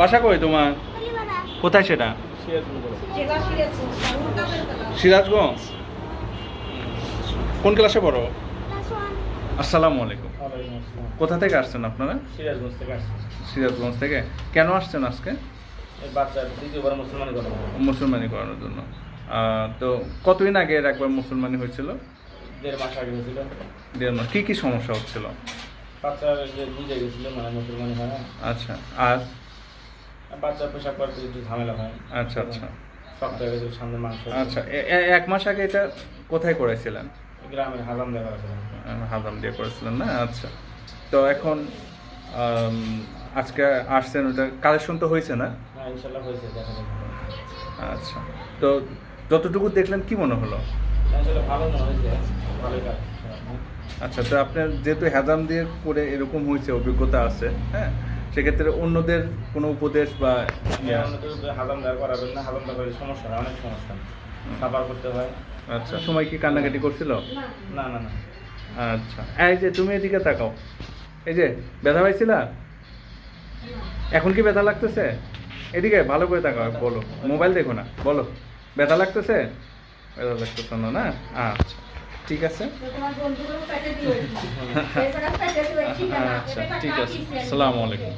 বাসা কই তোমার? কোথায় সেটা? সিরাজগঞ্জ। কোন ক্লাসে পড়ো? আসসালামু আলাইকুম। কোথা থেকে আসছেন আপনারা? সিরাজগঞ্জ থেকে। সিরাজগঞ্জ থেকে কেন আসছেন আজকে? মুসলমান করা মুসলমানি করানোর জন্য। তো কতদিন আগে এর একবার মুসলমানি হয়েছিল? দেড় মাস আগে হয়েছিল। দেড় মাস। কী কী সমস্যা হচ্ছিল? বুঝে গেছিল মানে মুসলমানি হয় আচ্ছা আর বাচ্চা পেশাব করতে একটু ঝামেলা হয়। আচ্ছা আচ্ছা। গেছে সামনে মাংস আচ্ছা এক মাস আগে এটা কোথায় করেছিলেন? গ্রামের হাজাম দেখা আছে হাজাম দিয়ে করেছিলেন না? আচ্ছা। তো এখন আজকে আসছেন ওটা কালেকশন তো হয়েছে না? হ্যাঁ ইনশাল্লাহ হয়েছে আচ্ছা। তো যতটুকু দেখলেন কি মনে হলো? ভালো মনে হয়েছে। ভালোই আচ্ছা তো আপনার যেহেতু হ্যাজাম দিয়ে করে এরকম হয়েছে অভিজ্ঞতা আছে হ্যাঁ? সেক্ষেত্রে অন্যদের কোনো উপদেশ বা ইয়া? হাজাম দেওয়া করাবেন না। হাজাম করলে সমস্যা হয় অনেক সমস্যা সাফার করতে হয়। আচ্ছা সময় কি কান্নাকাটি করছিল? না না না। আচ্ছা এই যে তুমি এদিকে তাকাও। এই যে ব্যথা পাইছিলা? এখন কি ব্যথা লাগতেছে? এদিকে ভালো করে তাকাও বলো। মোবাইল দেখো না বলো। ব্যথা লাগতেছে? ব্যথা লাগতেছে না না? আচ্ছা ঠিক আছে। আচ্ছা ঠিক আছে। আসসালামু আলাইকুম।